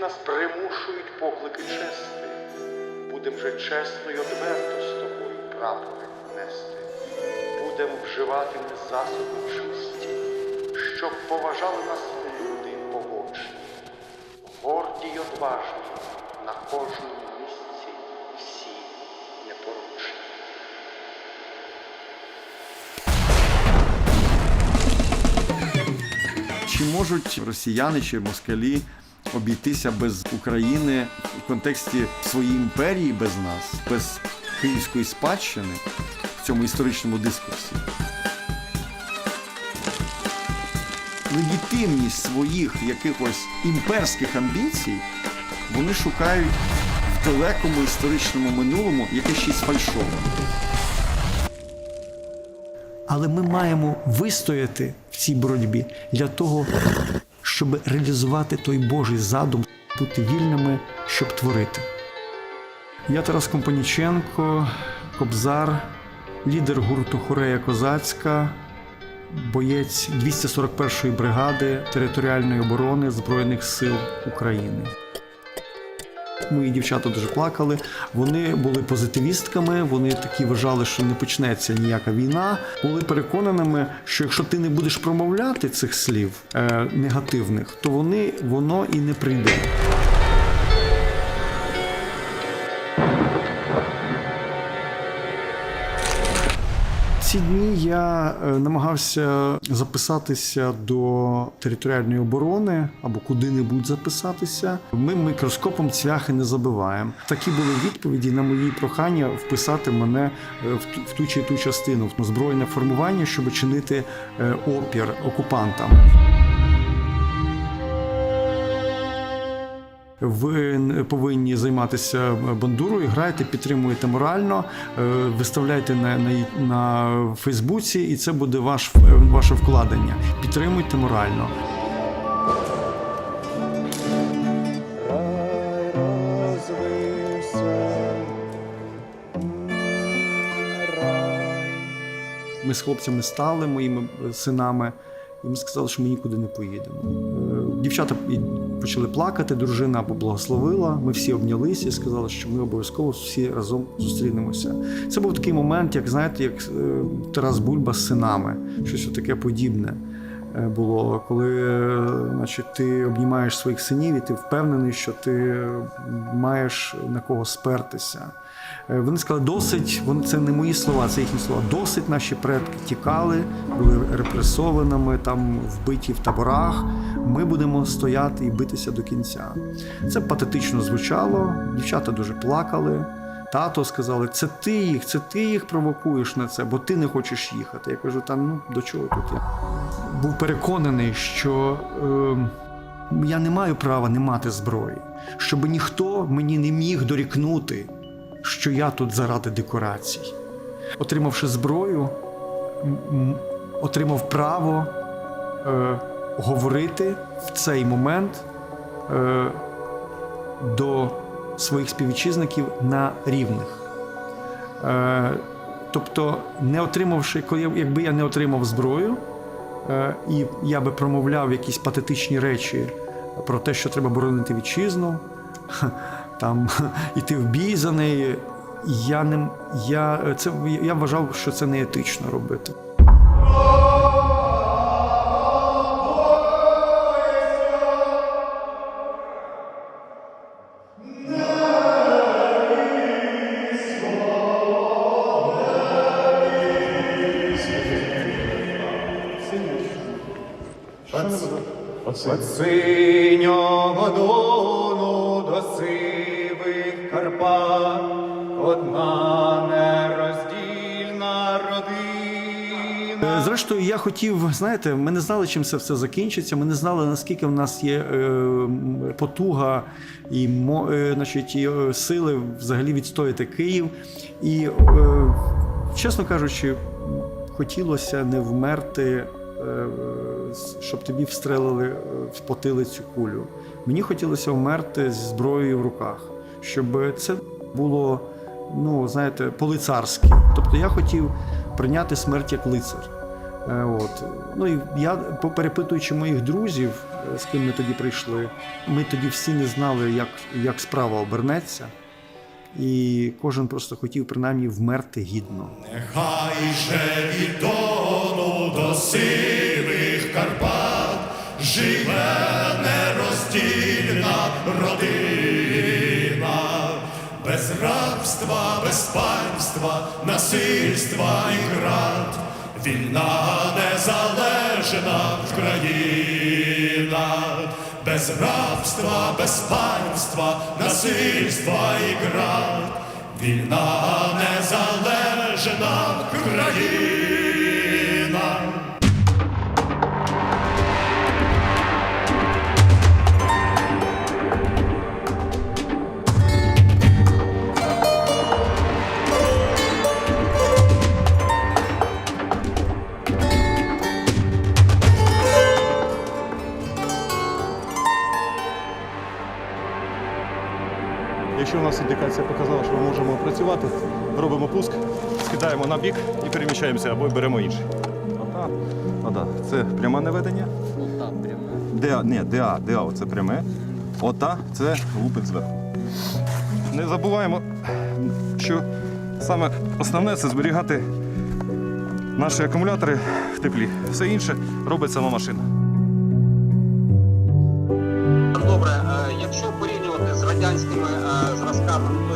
нас примушують поклики чести. Будем же чесно й одверто з тобою прапори нести. Будем вживати ми засоби чисті, щоб поважали нас люди побочні, горді й одважні на кожному місці всі непорочні. Чи можуть росіяни чи москалі обійтися без України в контексті своєї імперії без нас, без київської спадщини в цьому історичному дискурсі? Легітимність своїх якихось імперських амбіцій вони шукають в далекому історичному минулому яке ще й. Але ми маємо вистояти в цій боротьбі для того, щоб реалізувати той Божий задум, бути вільними, щоб творити. Я Тарас Компаніченко, Кобзар, лідер гурту Хорея Козацька, боєць 241-ї бригади територіальної оборони Збройних сил України. Мої дівчата дуже плакали. Вони були позитивістками. Вони такі вважали, що не почнеться ніяка війна. Були переконаними, що якщо ти не будеш промовляти цих слів е, негативних, то вони воно і не прийде. Ці дні я е, намагався записатися до територіальної оборони або куди-небудь записатися. Ми мікроскопом цвяхи не забиваємо. Такі були відповіді на мої прохання вписати мене е, в ту, чи ту частину в збройне формування, щоб чинити е, опір окупантам. Ви повинні займатися бандурою, граєте, підтримуєте морально, е, виставляйте на, на, на Фейсбуці, і це буде ваш, ваше вкладення. Підтримуйте морально. Ми з хлопцями стали, моїми е, синами, і ми сказали, що ми нікуди не поїдемо. Е, Дівчата почали плакати, дружина поблагословила. Ми всі обнялися і сказали, що ми обов'язково всі разом зустрінемося. Це був такий момент, як знаєте, як е, Тарас Бульба з синами, щось таке подібне. е, Було, коли е, значить, ти обнімаєш своїх синів, і ти впевнений, що ти маєш на кого спертися. Е, Вони сказали, досить, вони це не мої слова, це їхні слова. Досить наші предки тікали, були репресованими, там вбиті в таборах. Ми будемо стояти і битися до кінця. Це патетично звучало. Дівчата дуже плакали. Тато сказали, це ти їх, це ти їх провокуєш на це, бо ти не хочеш їхати. Я кажу, та ну до чого тут я? Був переконаний, що е, я не маю права не мати зброї, щоб ніхто мені не міг дорікнути, що я тут заради декорацій. Отримавши зброю, отримав право е, говорити в цей момент е, до своїх співвітчизників на рівних. Е, тобто, не отримавши, якби я не отримав зброю, е, і я би промовляв якісь патетичні речі про те, що треба боронити вітчизну, там іти в бій за неї. Я не я, це я вважав, що це не етично робити. Синього дону Зрештою, я хотів, знаєте, ми не знали, чим це все закінчиться. Ми не знали, наскільки в нас є е, потуга і е, значить, е, сили взагалі відстояти Київ. І, е, чесно кажучи, хотілося не вмерти, е, щоб тобі встрелили е, в потилицю кулю. Мені хотілося вмерти з зброєю в руках, щоб це було, ну знаєте, по-лицарськи. Тобто я хотів прийняти смерть як лицар. Е, От. Ну і я, перепитуючи моїх друзів, е, з ким ми тоді прийшли, ми тоді всі не знали, як, як справа обернеться. І кожен просто хотів принаймні вмерти гідно. Нехай же від Дону до сивих Карпат живе нероздільна родина, без рабства, без панства, насильства і град, вільна незалежна Україна, без рабства, без панства, насильства і град. Вільна незалежна країна. Нас показала, що ми можемо працювати, робимо пуск, скидаємо на бік і переміщаємося або беремо інший. Ота, ота. Це пряме наведення. Ота пряме. ДА, ні, ДА, ДА, це пряме. Ота це лупить зверху. Не забуваємо, що саме основне це зберігати наші акумулятори в теплі. Все інше робить сама машина. Добре, е, якщо порівнювати з радянськими е, зразками, ну,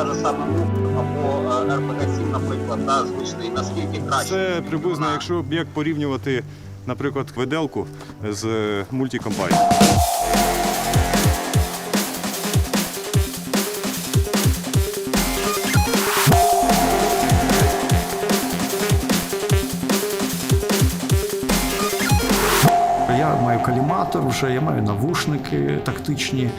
та же сама МУК або е, РПГ-7, наприклад, та звичний, наскільки краще? Це приблизно, якщо б як порівнювати, наприклад, виделку з е, маю вже, я маю навушники тактичні,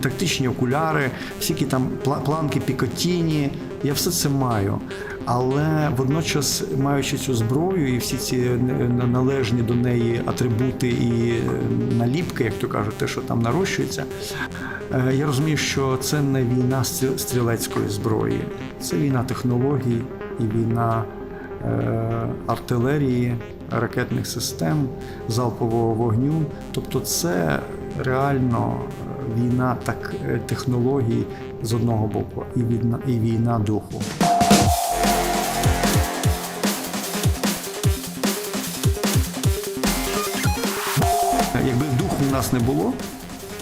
тактичні окуляри, всякі там планки Пікотіні. Я все це маю. Але водночас, маючи цю зброю і всі ці не- належні до неї атрибути і е, наліпки, як то кажуть, те, що там нарощується, е, я розумію, що це не війна стрілецької зброї, це війна технологій і війна е, артилерії, ракетних систем, залпового вогню. Тобто, це реально війна так, е, технологій з одного боку, і війна, і війна духу. Якби духу в нас не було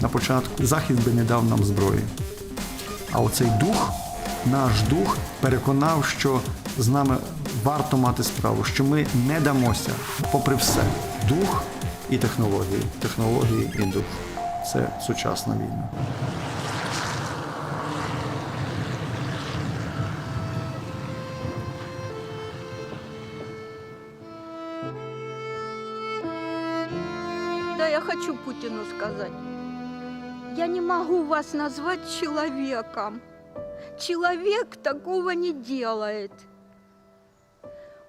на початку, Захід би не дав нам зброї. А оцей дух, наш дух, переконав, що з нами варто мати справу, що ми не дамося, попри все. Дух і технології. Технології і дух. Це сучасна війна. Я хочу Путину сказать. Я не могу вас назвать человеком. Человек такого не делает.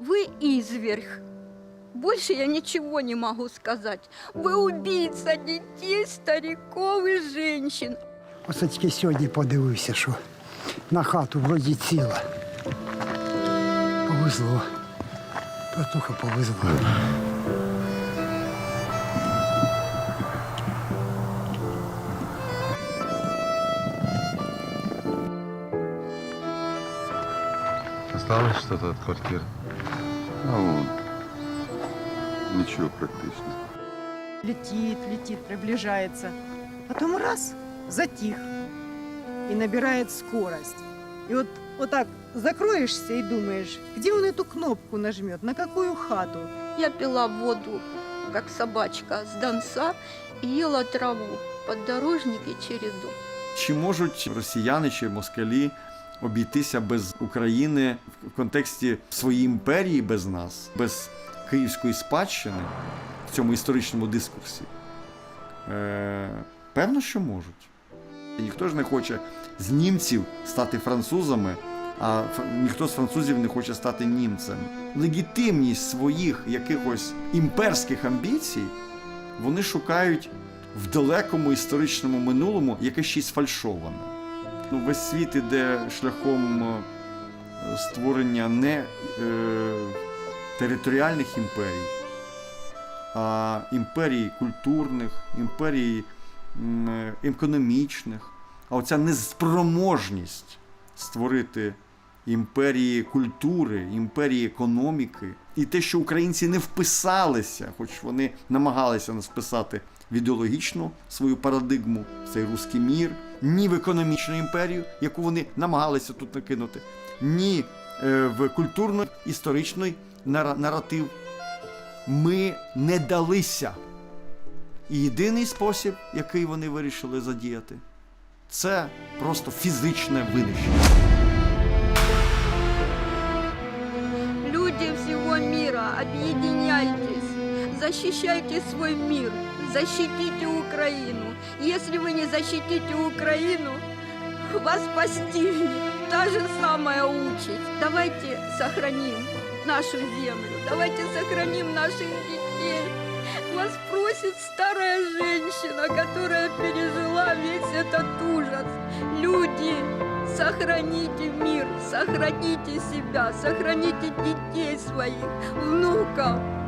Вы изверг. Больше я ничего не могу сказать. Вы убийца детей, стариков и женщин. Оце тільки сьогодні подивився, що на хату вроді ціла. Повезло. Братуха повезло. Осталось что-то от квартиры? Ну, ничего практично. летит, летит, приближается. Потом раз, затих и набирает скорость. И вот, вот так закроешься и думаешь, где он эту кнопку нажмет, на какую хату. Я пила воду, как собачка, с донца и ела траву, поддорожники череду. Чи можуть росіяни чи москалі обійтися без України в контексті своєї імперії без нас, без київської спадщини в цьому історичному дискурсі? Е, певно, що можуть. Ніхто ж не хоче з німців стати французами, а ніхто з французів не хоче стати німцем. Легітимність своїх якихось імперських амбіцій вони шукають в далекому історичному минулому, яке ще й сфальшоване. Ну, весь світ іде шляхом е, створення не е, територіальних імперій, а імперій культурних, імперій е, економічних. А оця неспроможність створити імперії культури, імперії економіки, і те, що українці не вписалися, хоч вони намагалися нас вписати в ідеологічну свою парадигму, цей руський мір, ні в економічну імперію, яку вони намагалися тут накинути, ні е, в культурно-історичний наратив. Ми не далися. І єдиний спосіб, який вони вирішили задіяти, це просто фізичне винищення. Люди всего мира, объединяйтесь, защищайте свой мир, защитите Украину. Если вы не защитите Украину, вас постигнет та же самая участь. Давайте сохраним нашу землю, давайте сохраним наших детей. Вас просит старая женщина, которая пережила весь этот ужас. Люди, сохраните мир, сохраните себя, сохраните детей своих, внуков.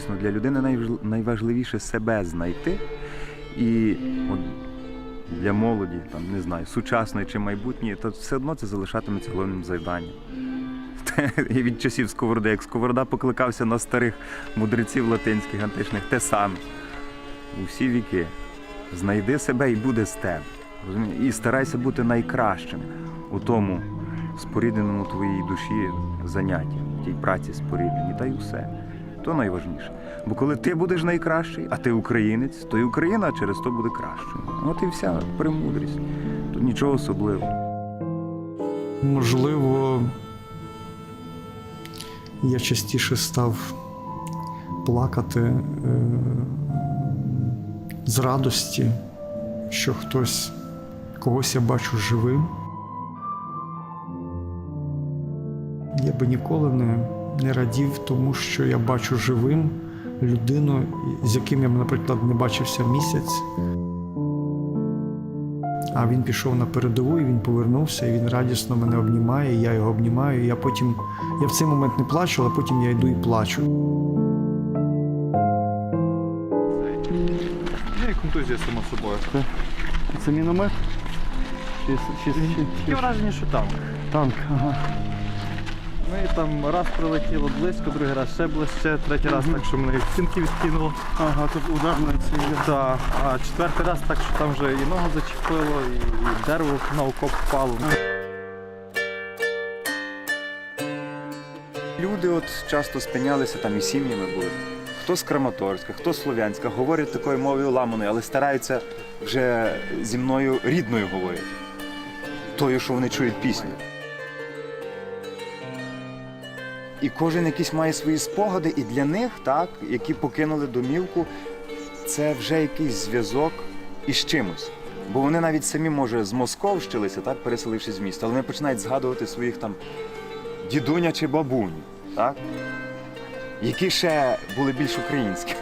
Дійсно, для людини найважливіше себе знайти. І от для молоді, там, не знаю, сучасної чи майбутньої, то все одно це залишатиметься головним завданням. І від часів Сковороди, як Сковорода покликався на старих мудреців латинських, античних, те саме. У всі віки. Знайди себе і буде з тебе. І старайся бути найкращим у тому спорідненому твоїй душі занятті, тій праці спорідненій, та й усе. То найважніше. Бо коли ти будеш найкращий, а ти українець, то і Україна через то буде кращою. От і вся премудрість. Тут нічого особливого. Можливо, я частіше став плакати е, з радості, що хтось когось я бачу живим. Я би ніколи не, не радів тому, що я бачу живим людину, з яким я, наприклад, не бачився місяць. А він пішов на передову, і він повернувся, і він радісно мене обнімає, і я його обнімаю. І я потім, я в цей момент не плачу, але потім я йду і плачу. Ну і контузія само собою. Це міномет? Чи, чи, Таке враження, що танк. танк? Ага. Ну і там раз прилетіло близько, другий раз ще ближче, третій раз так, що мене в стінки відкинуло. Ага, тут ударна ці. Так, а четвертий раз так, що там вже і ногу зачепило, і, і дерево на окоп впало. Люди от часто спинялися там і сім'ями були. Хто з Краматорська, хто з Слов'янська, говорять такою мовою ламаною, але стараються вже зі мною рідною говорити. Тою, що вони чують пісню. І кожен якийсь має свої спогади, і для них, так, які покинули домівку, це вже якийсь зв'язок із чимось. Бо вони навіть самі, може, змосковщилися, так, переселившись з міста, але вони починають згадувати своїх там дідуня чи бабуню, так? які ще були більш українські.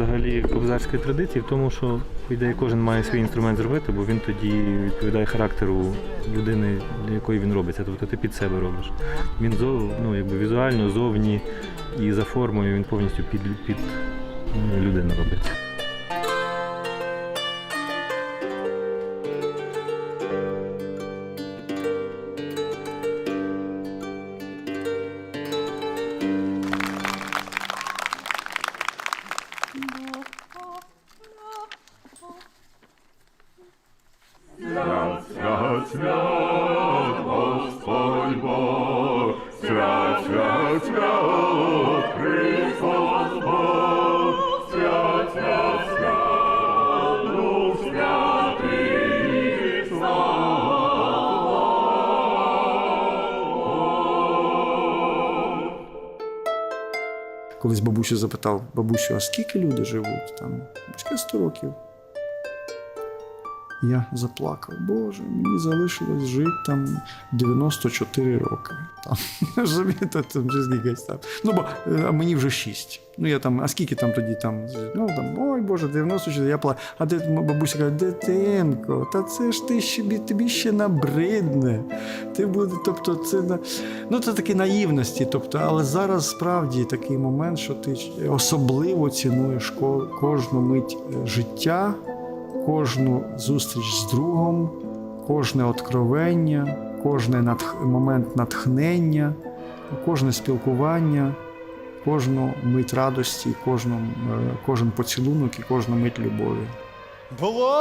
Взагалі кобзарської традиції в тому, що ідея кожен має свій інструмент зробити, бо він тоді відповідає характеру людини, для якої він робиться. Тобто ти під себе робиш. Він зов, ну, якби візуально, зовні і за формою він повністю під, під ну, людину робиться. Бабусю, а скільки люди живуть? Там близько 100 років. Я заплакав. Боже, мені залишилось жити там 94 роки. Там, розумієте, там вже скількись там. Ну, бо е, а мені вже 6. Ну я там, а скільки там тоді там? Ну там, ой Боже, 94, я плакав. А де бабуся каже, дитинко, та це ж ти ще тобі ще набридне. Ти буде, тобто, це на ну це такі наївності. Тобто, але зараз справді такий момент, що ти особливо цінуєш ко- кожну мить е, життя кожну зустріч з другом, кожне откровення, кожний натх... момент натхнення, кожне спілкування, кожну мить радості, кожну, е, кожен поцілунок і кожну мить любові. Благословлена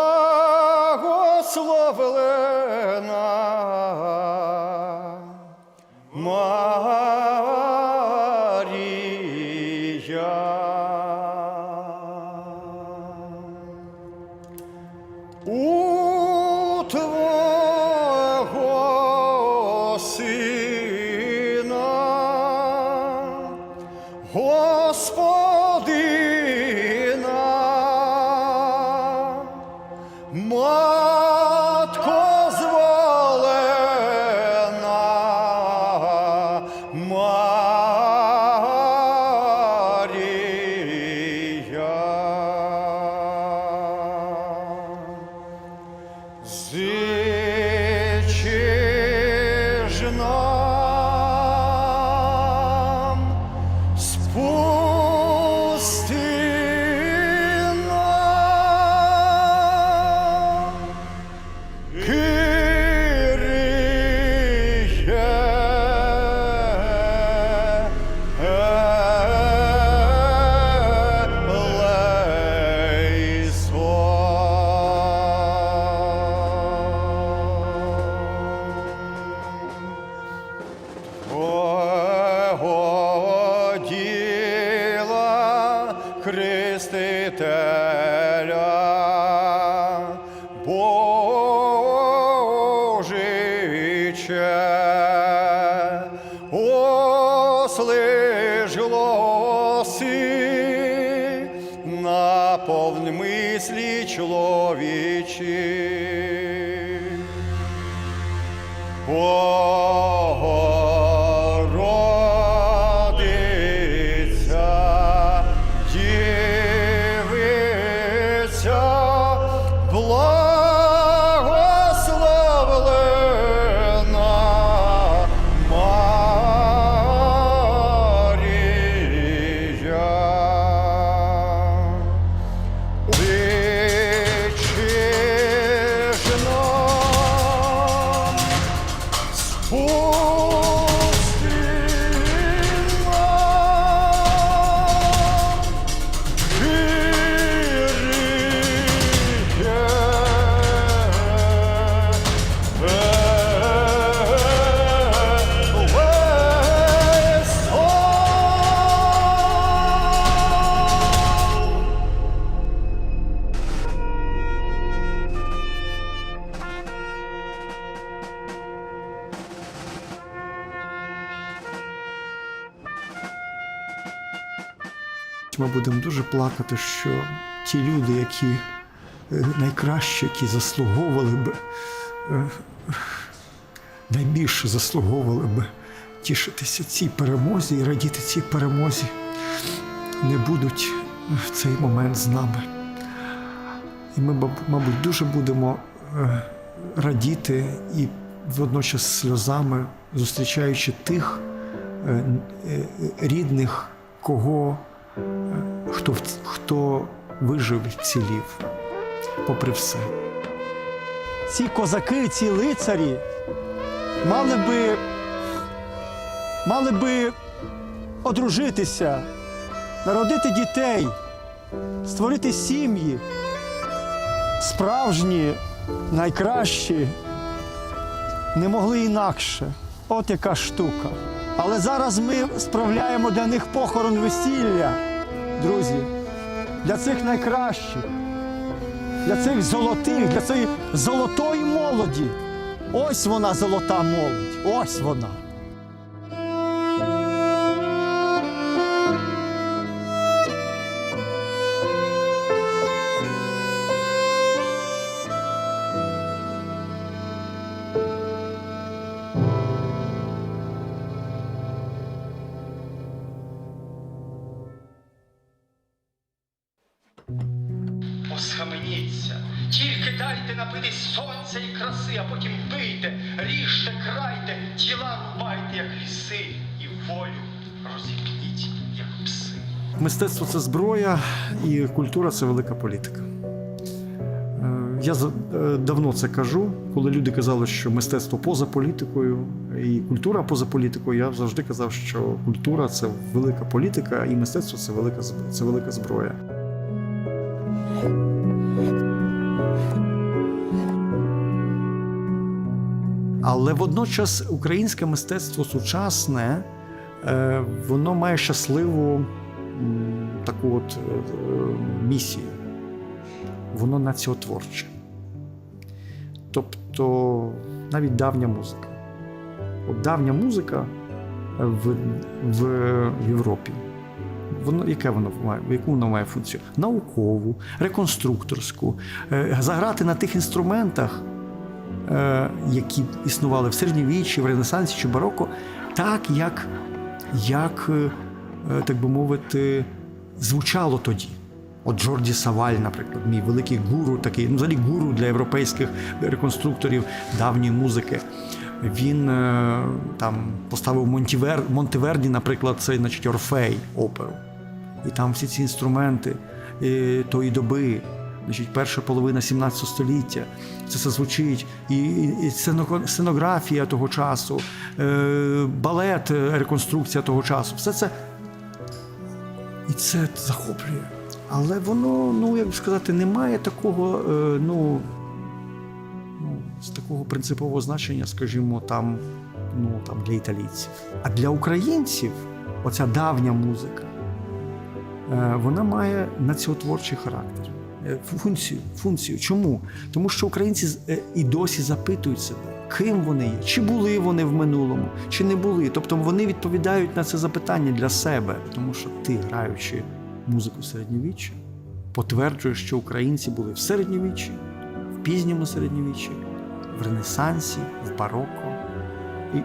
Марія. Ми будемо дуже плакати, що ті люди, які е, найкращі, які заслуговували б, е, найбільше заслуговували б тішитися цій перемозі і радіти цій перемозі, не будуть в цей момент з нами. І ми, мабуть, дуже будемо е, радіти і водночас сльозами зустрічаючи тих рідних, кого хто, хто вижив і вцілів, попри все. ці козаки, ці лицарі мали би, мали би одружитися, народити дітей, створити сім'ї, справжні, найкращі, не могли інакше. От яка штука. Але зараз ми справляємо для них похорон весілля, друзі, для цих найкращих для цих золотих, для цієї золотої молоді. Ось вона, золота молодь. Ось вона. Гуляйте, напитись сонця і краси, а потім бийте, ріжте, крайте, тіла рубайте, як ліси, і волю розіпніть, як пси. Мистецтво це зброя, і культура це велика політика. Е, Я е, давно це кажу, коли люди казали, що мистецтво поза політикою і культура поза політикою, я завжди казав, що культура це велика політика, і мистецтво це велика це велика зброя. Але водночас українське мистецтво сучасне, е, воно має щасливу таку от е, місію. Воно націотворче. Тобто навіть давня музика. От давня музика в, в Європі. Воно, яке воно має, яку воно має функцію? Наукову, реконструкторську, Е, заграти на тих інструментах, е, які існували в середньовіччі, в Ренесансі чи бароко, так, як, як е, так би мовити, звучало тоді. От Джорді Саваль, наприклад, мій великий гуру, такий, ну, взагалі гуру для європейських реконструкторів давньої музики. Він там поставив Монтівер, Монтеверді, наприклад, це значить Орфей оперу. І там всі ці інструменти тої доби, значить, перша половина 17 століття. Це все звучить, і, сценографія того часу, е, балет, е, реконструкція того часу. Все це. І це захоплює. Але воно, ну як би сказати, не має такого, е, ну, ну, з такого принципового значення, скажімо, там, ну, там для італійців. А для українців оця давня музика, вона має націотворчий характер. Е, Функцію, функцію. Чому? Тому що українці е, і досі запитують себе, ким вони є, чи були вони в минулому, чи не були. Тобто вони відповідають на це запитання для себе, тому що ти, граючи музику середньовіччя, потверджуєш, що українці були в середньовіччі, в пізньому середньовіччі, в Ренесансі, в бароко.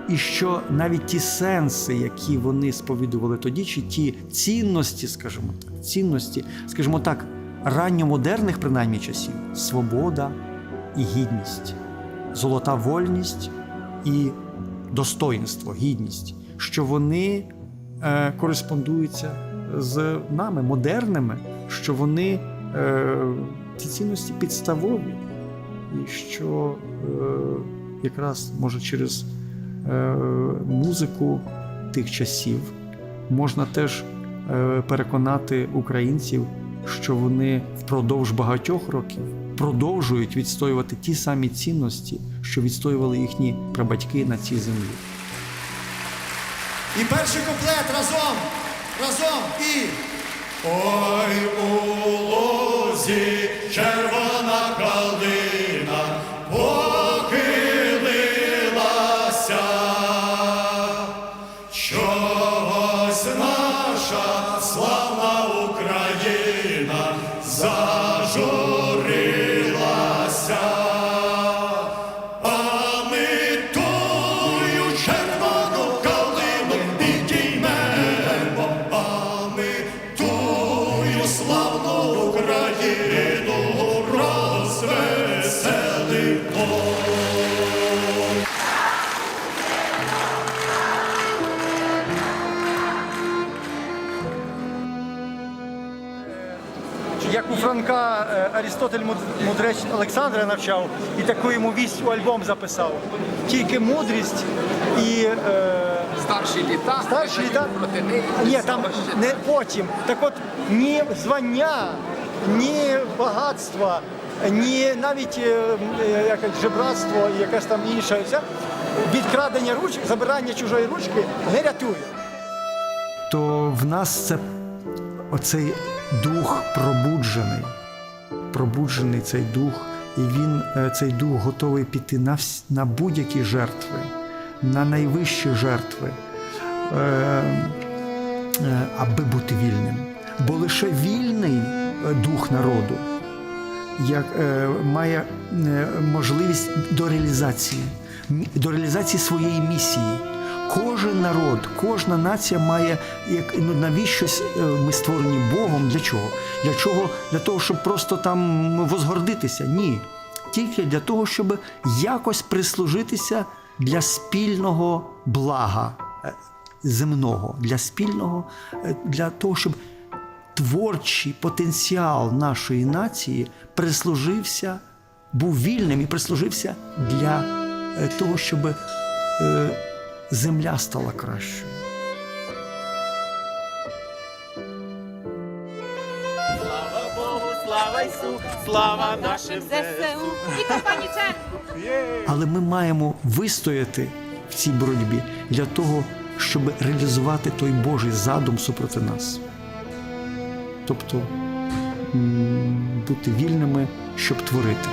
І, що навіть ті сенси, які вони сповідували тоді, чи ті цінності, скажімо так, цінності, скажімо так, ранньомодерних принаймні часів свобода і гідність, золота вольність і достоїнство, гідність, що вони е, кореспондуються з нами, модерними, що вони е, ці цінності підставові, і що е, якраз може через музику тих часів можна теж е, переконати українців, що вони впродовж багатьох років продовжують відстоювати ті самі цінності, що відстоювали їхні прабатьки на цій землі. І перший куплет разом, разом і. Ой у лозі червона калина Арістотель мудрець Олександра навчав і таку йому вість у альбом записав. Тільки мудрість і е, Старші літа, старші літа. Ні, там не потім. Так от ні звання, ні багатства, ні навіть е, якесь жебратство і якась там інша відкрадення ручки, забирання чужої ручки не рятує. то в нас це оцей дух пробуджений. Пробуджений цей дух, і він, е, цей дух готовий піти на, на будь-які жертви, на найвищі жертви, е, е, аби бути вільним. Бо лише вільний дух народу як, має можливість до реалізації, до реалізації своєї місії. Кожен народ, кожна нація має як ну навіщось е, ми створені Богом. Для чого? Для чого? Для того, щоб просто там возгордитися? Ні. тільки для того, щоб якось прислужитися для спільного блага е, земного, для спільного, е, для того, щоб творчий потенціал нашої нації прислужився, був вільним і прислужився для того, щоб земля стала кращою. Слава Богу, слава Ісу, слава нашим ЗСУ. І компанічан. Але ми маємо вистояти в цій боротьбі для того, щоб реалізувати той Божий задум супроти нас. Тобто бути вільними, щоб творити.